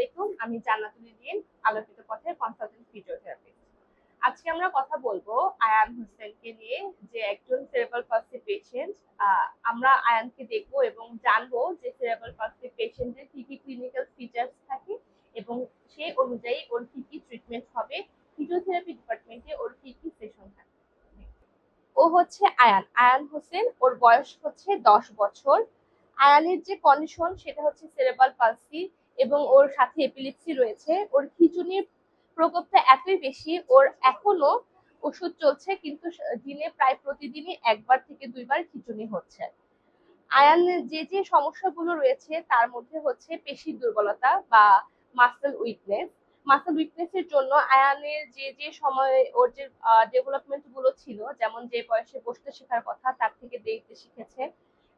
আলাইকুম আমি জান্নাতুল আলোকিত পথের কনসালটেন্ট ফিজিওথেরাপিস্ট আজকে আমরা কথা বলব আয়ান হোসেনকে নিয়ে, যে একজন সেরেব্রাল পালসি পেশেন্ট আমরা আয়ানকে দেখব এবং জানব যে সেরেব্রাল পালসি পেশেন্টের কি কি ক্লিনিক্যাল ফিচার্স থাকে এবং সেই অনুযায়ী ওর কি কি ট্রিটমেন্ট হবে। ফিজিওথেরাপি ডিপার্টমেন্টে ওর কি কি সেশন থাকে। ও হচ্ছে আয়ান। আয়ান হোসেন, ওর বয়স হচ্ছে দশ বছর। আয়ানের যে কন্ডিশন সেটা হচ্ছে সেরেব্রাল পালসি এবং ওর সাথে এপিলিপসি রয়েছে, ওর খিচুনির প্রকোপটা এতই বেশি, ওর এখনও ওষুধ চলছে, কিন্তু দিনে প্রায় প্রতিদিনই একবার থেকে দুইবার খিচুনি হচ্ছে। আয়ানের যে যে সমস্যাগুলো রয়েছে, তার মধ্যে হচ্ছে পেশির দুর্বলতা বা মাসেল উইকনেস মাসেল উইকনেসের জন্য আয়ানের যে যে সময় ওর যে ডেভেলপমেন্টগুলো ছিল, যেমন যে বয়সে বসতে শেখার কথা, তার থেকে দেরিতে শিখেছে।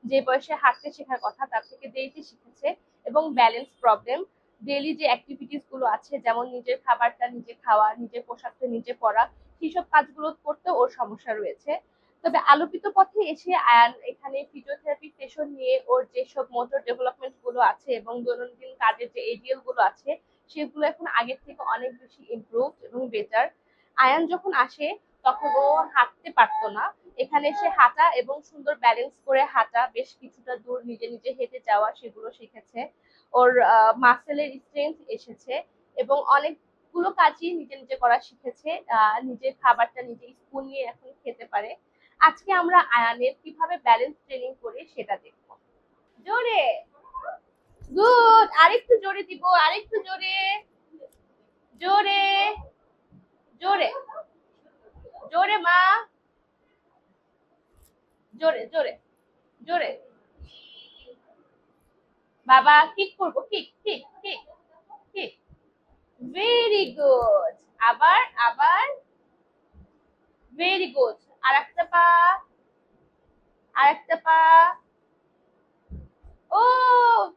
যে বয়সে হাঁটতে শেখার কথা, তার থেকে দেরিতে শিখেছে এবং ব্যালেন্স প্রবলেম ডেইলি যে অ্যাক্টিভিটিসগুলো আছে, যেমন নিজের খাবারটা নিজে খাওয়া, নিজের পোশাকটা নিজে পরা, সেসব কাজগুলো করতে ওর সমস্যা রয়েছে। তবে আলোকিত পথে এসে আয়ান এখানে ফিজিওথেরাপি সেশন নিয়ে ওর যেসব মোটর ডেভেলপমেন্টগুলো আছে এবং দৈনন্দিন কাজের যে এডিএলগুলো আছে, সেগুলো এখন আগের থেকে অনেক বেশি ইমপ্রুভ এবং বেটার আয়ান যখন আসে, তখন ও হাঁটতে পারতো না। এখানে এসে হাঁটা এবং সুন্দর ব্যালেন্স করে হাঁটা, বেশ কিছুটা দূর নিজে নিজে হেঁটে যাওয়া সেগুলো শিখেছে। ওর মাসেলের স্ট্রেংথ এসেছে এবং অনেকগুলো কাজই নিজে নিজে করা শিখেছে। নিজের খাবারটা নিজে স্পুন নিয়ে এখন খেতে পারে। আজকে আমরা আয়ানের কীভাবে ব্যালেন্স ট্রেনিং করে সেটা দেখব। জোরে! গুড আরেকটু জোরে দিব, আরেকটু জোরে! জোরে! জোরে! জোরে মা! জোরে জোরে জোরে। বাবা কিক করব kick kick kick kick very good আবার আবার। ভেরি গুড আর একটা পা। আর একটা পা। ও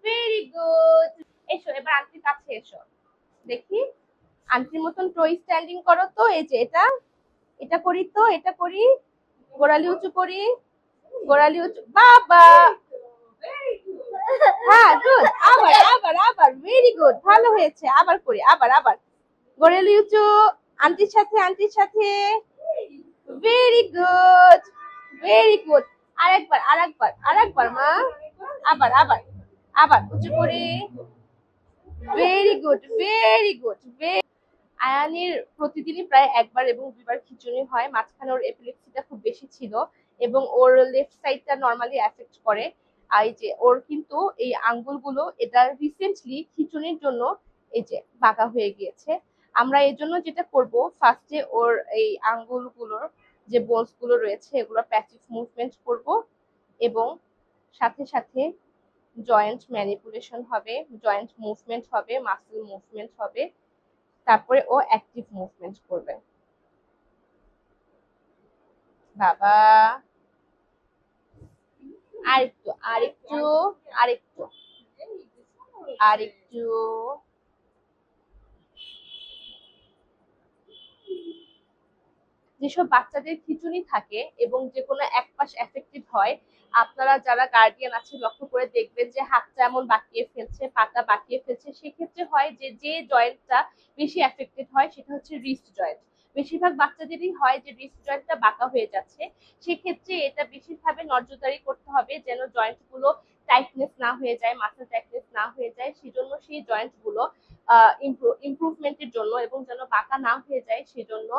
ভেরি গুড এসো, এবার আন্টির কাছে এসো। দেখি। আন্টির মতন টোই স্ট্যান্ডিং করো তো, এই যে এটা। এটা করি তো, এটা করি। গোড়ালি উঁচু করি। গোড়ালি উঁচু বাবা। হ্যাঁ গুড আবার আবার আবার ভেরি গুড ভালো হয়েছে। আবার করি, আবার আবার। গোড়ালি উঁচু আন্টির সাথে আন্টির সাথে। ভেরি গুড ভেরি গুড আরেকবার আরেকবার আরেকবার, মা। আবার আবার আবার, উঁচু করে। ভেরি গুড ভেরি গুড আয়ানির প্রতিদিনই প্রায় একবার এবং দুইবার খিচুনি হয়। মাঝখানে ওর এপিলেপসিটা খুব বেশি ছিল। এবং ওর লেফট সাইডটা নর্মালি এফেক্ট করে। এই যে ওর কিন্তু এই আঙ্গুলগুলো এটা রিসেন্টলি খিচুনির জন্য এই যে বাঁকা হয়ে গিয়েছে। আমরা এর জন্য যেটা করব ফার্স্টে ওর এই আঙ্গুলগুলোর যে বোনসগুলো রয়েছে, এগুলো প্যাসিভ মুভমেন্ট করব এবং সাথে সাথে জয়েন্ট ম্যানিপুলেশন হবে জয়েন্ট মুভমেন্ট হবে মাসেল মুভমেন্ট হবে, তারপরে ও অ্যাক্টিভ মুভমেন্ট করবে। বাবা। আরেকটু আরেকটু আরেকটু। আরেকটু। যেসব বাচ্চাদের খিচুনি থাকে এবং যে কোনো এক পাশ এফেক্টেড হয়, আপনারা যারা গার্ডিয়ান আছে, লক্ষ্য করে দেখবেন যে হাতটা এমন বাঁকিয়ে ফেলছে, পাটা বাঁকিয়ে ফেলছে। সেক্ষেত্রে হয় যে যে জয়েন্টটা বেশি এফেক্টেড হয়, সেটা হচ্ছে রিস্ট জয়েন্ট বেশিরভাগ বাচ্চাদেরই হয় যে রিস্ট জয়েন্টটা বাঁকা হয়ে যাচ্ছে। সেক্ষেত্রে এটা বেশিরভাবে নজরদারি করতে হবে যেন জয়েন্টগুলো টাইটনেস না হয়ে যায় মাসেল টাইটনেস না হয়ে যায়। সেজন্য সেই জয়েন্টগুলো ইমপ্রুভমেন্টের জন্য এবং যেন বাঁকা না হয়ে যায় সেজন্য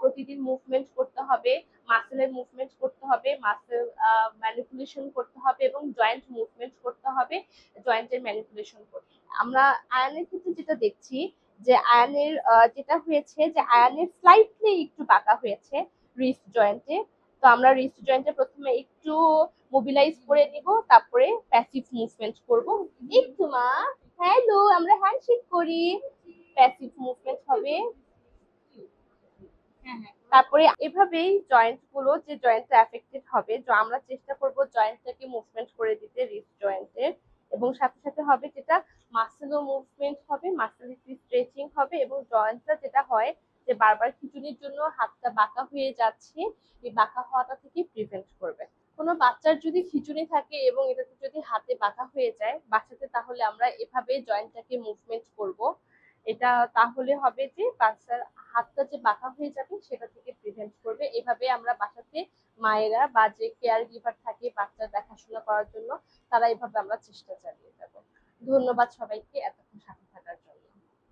প্রতিদিন মুভমেন্ট করতে হবে মাসেলের মুভমেন্ট করতে হবে মাসেল ম্যানিপুলেশন করতে হবে এবং জয়েন্ট মুভমেন্ট করতে হবে জয়েন্টের ম্যানিপুলেশন করতে। আমরা আয়নের ক্ষেত্রে যেটা দেখছি যে আয়নের যেটা হয়েছে যে আয়ানের স্লাইটলি একটু বাঁকা হয়েছে রিস্ট জয়েন্টে তো আমরা রিস্ট জয়েন্টে প্রথমে একটু মোবিলাইজ করে নিব তারপরে প্যাসিভ মুভমেন্ট করব। একটু মা হ্যালো আমরা হ্যান্ডশেক করি। প্যাসিভ মুভমেন্ট হবে। তারপরে এভাবেই জয়েন্টগুলো যে জয়েন্টটা এফেক্টেড হবে তো আমরা চেষ্টা করব জয়েন্টটাকে মুভমেন্ট করে দিতে রিস্ট জয়েন্টের এবং সাথে সাথে হবে যেটা মাসেলও মুভমেন্ট হবে মাসেল স্ট্রেচিং হবে এবং জয়েন্টটা যেটা হয় যে বারবার খিচুনির জন্য হাতটা বাঁকা হয়ে যাচ্ছে, এই বাঁকা হওয়াটা থেকে প্রিভেন্ট করবে। কোনো বাচ্চার যদি খিঁচুনি থাকে এবং এটাতে যদি হাতে বাঁকা হয়ে যায়, বাচ্চাতে তাহলে আমরা এভাবে জয়েন্টটাকে মুভমেন্ট করব। এটা তাহলে হবে যে বাচ্চার হাতটা যে বাঁকা হয়ে যাবে সেটা থেকে প্রিভেন্ট করবে। এভাবে আমরা বাসাতে মায়েরা বা যে কেয়ার গিভার থাকে বাচ্চার দেখাশোনা করার জন্য, তারা এভাবে আমরা চেষ্টা চালিয়ে যাব। ধন্যবাদ সবাইকে এত